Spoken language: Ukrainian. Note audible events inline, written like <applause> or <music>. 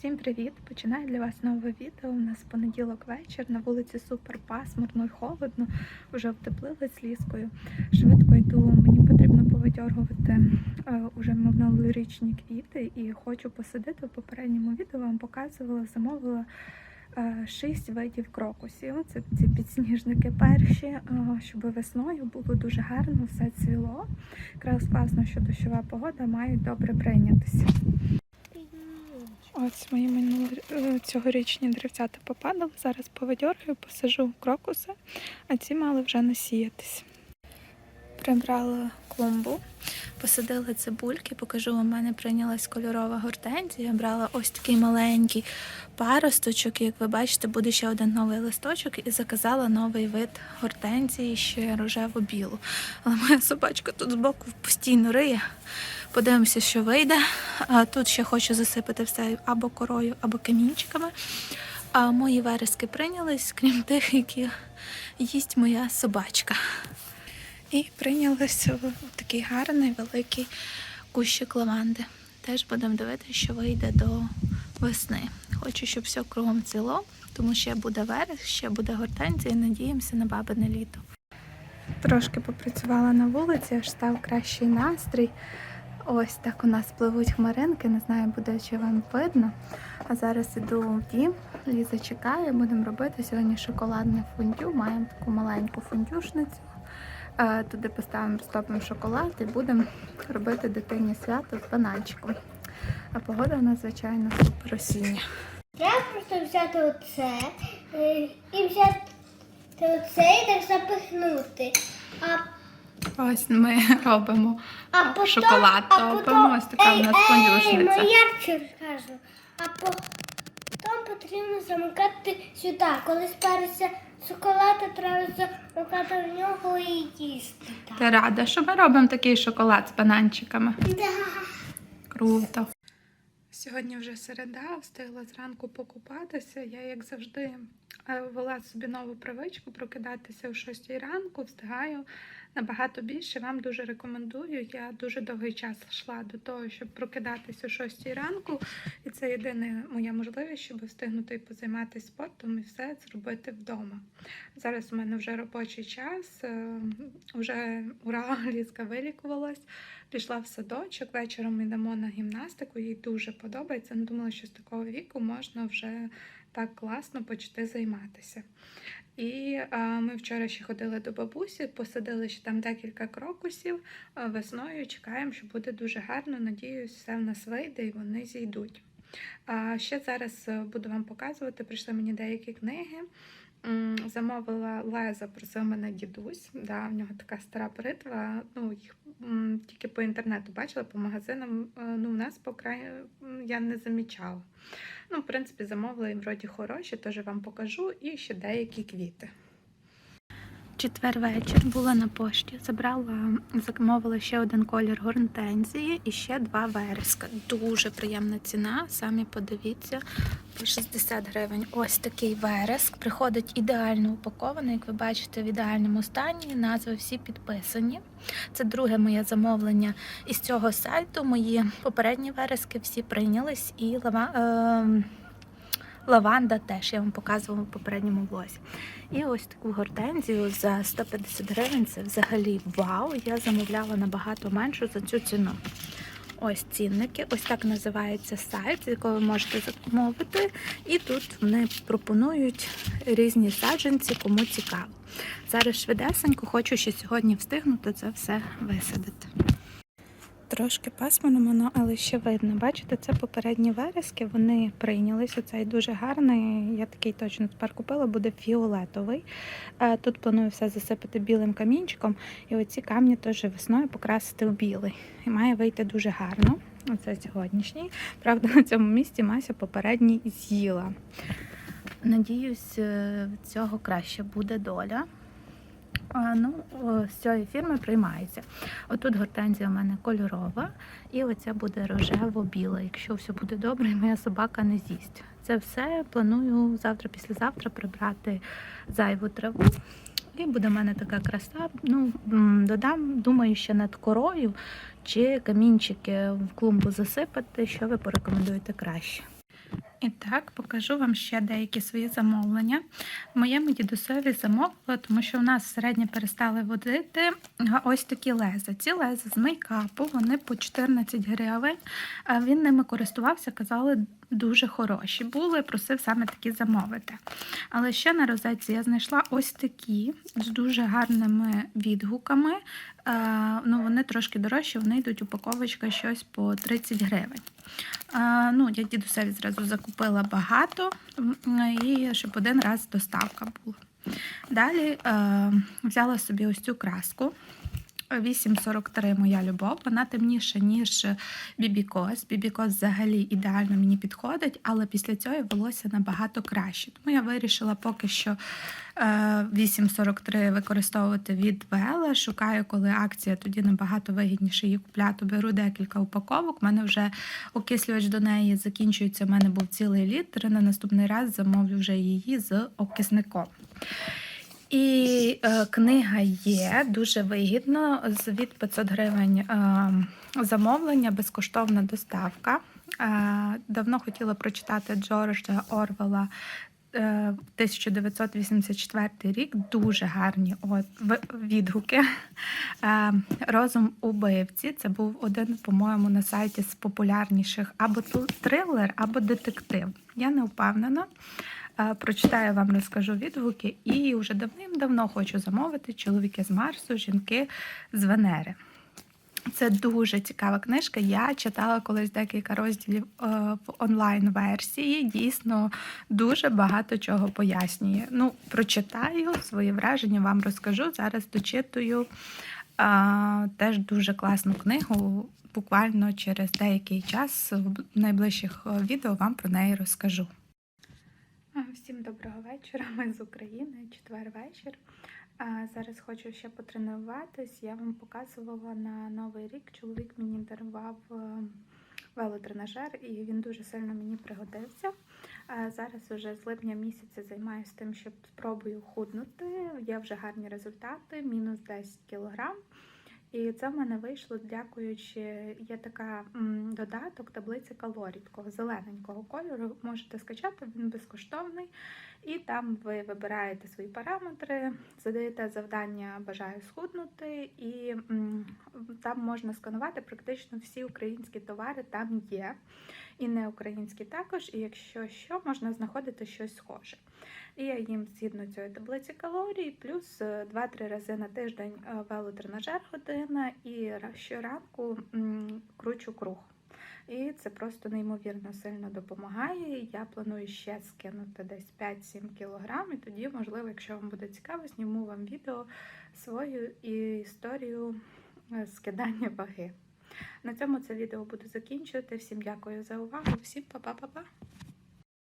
Всім привіт! Починаю для вас нове відео. У нас понеділок вечір. На вулиці супер пасмурно і холодно. Уже втеплили з ліскою. Швидко йду. Мені потрібно повидьоргувати е, уже минулорічні квіти і хочу посадити. В попередньому відео вам показувала, замовила. е, Шість видів крокусів. Це ці підсніжники перші, е, щоб весною було дуже гарно, все цвіло. Якраз класно, що дощова погода мають добре прийнятися. Ось мої минулі е, цьогорічні деревцята попадали. Зараз повидьоргаю, посажу крокуси, а ці мали вже насіятись. Прибрала клумбу, посадила цибульки, покажу, у мене прийнялась кольорова гортензія. Брала ось такий маленький паросточок. Як ви бачите, буде ще один новий листочок і заказала новий вид гортензії, ще рожево-білу. Але моя собачка тут збоку постійно риє. Подивимося, що вийде. Тут ще хочу засипати все або корою, або камінчиками. А мої верески прийнялись, крім тих, які їсть моя собачка. І прийнялися в такий гарний великий кущик лаванди. Теж будемо дивитися, що вийде до весни. Хочу, щоб все кругом ціло, тому ще буде вереск, ще буде гортензія і надіємося на бабине літо. Трошки попрацювала на вулиці, аж став кращий настрій. Ось так у нас пливуть хмаринки, не знаю, буде чи вам видно. А зараз іду в дім, Ліза чекає, будемо робити сьогодні шоколадне фондю. Маємо таку маленьку фондюшницю. Е, Туди поставимо розтопимо шоколад і будемо робити дитині свято з бананчиком. А погода у нас, звичайно, супер осіння. Треба просто взяти оце е, і взяти оце і так запихнути. А, Ось ми робимо а потім, шоколад а топимо. Ось така у нас Ей, ей, фондюшниця. ну я розкажу. А потім потрібно замикати сюди. Коли спариться шоколад, то треба замикати в нього і їсти. так. Ти рада, що ми робимо такий шоколад з бананчиками? Да. Круто. Сьогодні вже середа, встигла зранку покупатися. Я, як завжди, ввела собі нову привичку прокидатися о 6 ранку, встигаю набагато більше. Вам дуже рекомендую. Я дуже довгий час йшла до того, щоб прокидатися о 6 ранку. І це єдина моя можливість, щоб встигнути позайматися спортом і все зробити вдома. Зараз у мене вже робочий час, е, вже ура, <laughs> Лізка вилікувалась. Пішла в садочок, вечором йдемо на гімнастику, їй дуже подобається. Не думала, що з такого віку можна вже так класно почати займатися. І а, ми вчора ще ходили до бабусі, посадили ще там декілька крокусів. Весною чекаємо, що буде дуже гарно. Надіюсь, все в нас вийде і вони зійдуть. А ще зараз е, буду вам показувати, прийшли мені деякі книги. Замовила леза, просив мене дідусь. Да, в нього така стара бритва. Ну, їх тільки по інтернету бачила, по магазинам. е, Ну, у нас по краю я не замічала. Ну, в принципі, замовила і вроді хороші, теж вам покажу, і ще деякі квіти. Четвер вечір була на пошті. Забрала, замовила ще один колір гортензії і ще два вереска. Дуже приємна ціна. Самі подивіться, по 60 гривень. Ось такий вереск. Приходить ідеально упакований, як ви бачите, в ідеальному стані. Назви всі підписані. Це друге моє замовлення із цього сайту. Мої попередні верески всі прийнялись і лава. Е- Лаванда теж я вам показувала в попередньому влозі. І ось таку гортензію за 150 гривень. Це взагалі вау. Я замовляла набагато меншу за цю ціну. Ось цінники. Ось так називається сайт, з якого ви можете замовити. І тут вони пропонують різні саджанці, кому цікаво. Зараз швидесенько хочу ще сьогодні встигнути це все висадити. Трошки пасмурно воно, але ще видно. Бачите, це попередні верески, вони прийнялись. Оцей дуже гарний. Я такий точно тепер купила, буде фіолетовий. Е, Тут планую все засипати білим камінчиком. І оці камні теж весною покрасити в білий. І має вийти дуже гарно. Оце сьогоднішній. Правда, на цьому місці Мася попередній з'їла. Надіюсь, е, цього краще буде доля. Ну, з цієї фірми приймається. Отут гортензія у мене кольорова, і оця буде рожево-біла. Якщо все буде добре, моя собака не з'їсть. Це все планую завтра, післязавтра прибрати зайву траву. І буде в мене така краса. Ну, додам, думаю, ще над корою чи камінчики в клумбу засипати, що ви порекомендуєте краще. І так, покажу вам ще деякі свої замовлення. Моєму дідусові замовила, тому що у нас середньо перестали водити ось такі леза. Ці леза з мейкапу, вони по 14 гривень. Він ними користувався, казали, дуже хороші були, просив саме такі замовити. Але ще на розетці я знайшла ось такі з дуже гарними відгуками. Е, Ну, вони трошки дорожчі, вони йдуть упаковочка щось по 30 гривень. А, ну, я дідусеві зразу закупила багато, і щоб один раз доставка була. Далі е, взяла собі ось цю краску. 8,43 моя любов. Вона темніша, ніж бібікос. Бібікос взагалі ідеально мені підходить, але після цього волосся набагато краще. Тому я вирішила поки що е, 8,43 використовувати від Вела. Шукаю, коли акція, тоді набагато вигідніше її купляти. Беру декілька упаковок. У мене вже окислювач до неї закінчується. У мене був цілий літр. На наступний раз замовлю вже її з окисником. І е, книга є дуже вигідно. Від 500 гривень е, замовлення, безкоштовна доставка. Е, давно хотіла прочитати Джорджа Орвела. е, 1984 рік дуже гарні відгуки. Е, Розум убивці. Це був один, по-моєму, на сайті з популярніших або трилер, або детектив. Я не впевнена. Прочитаю вам, розкажу відгуки, і вже давним-давно хочу замовити чоловіки з Марсу, жінки з Венери. Це дуже цікава книжка. Я читала колись декілька розділів е, в онлайн-версії. Дійсно, дуже багато чого пояснює. Ну, прочитаю свої враження, вам розкажу. Зараз дочитую теж дуже класну книгу. Буквально через деякий час в найближчих е, відео вам про неї розкажу. Всім доброго вечора. Ми з України, четвер вечір. Зараз хочу ще потренуватись. Я вам показувала на новий рік. Чоловік мені дарував е, велотренажер, і він дуже сильно мені пригодився. Зараз вже з липня місяця займаюся тим, щоб спробую худнути. Є вже гарні результати, мінус 10 кілограм. І це в мене вийшло, дякуючи, є така м, додаток, таблиця калорій, такого зелененького кольору. Можете скачати, він безкоштовний. І там ви вибираєте свої параметри, задаєте завдання Бажаю схуднути, і м, там можна сканувати практично всі українські товари, там є. І не українські також, і якщо що, можна знаходити щось схоже. І я їм згідно цієї таблиці калорій, плюс е, 2-3 рази на тиждень е, велотренажер година, і щоранку кручу круг. І це просто неймовірно сильно допомагає. Я планую ще скинути десь 5-7 кілограм, і тоді, можливо, якщо вам буде цікаво, зніму вам відео свою історію е, скидання ваги. На цьому це відео буду закінчувати. Всім дякую за увагу, всім па-па-па-па!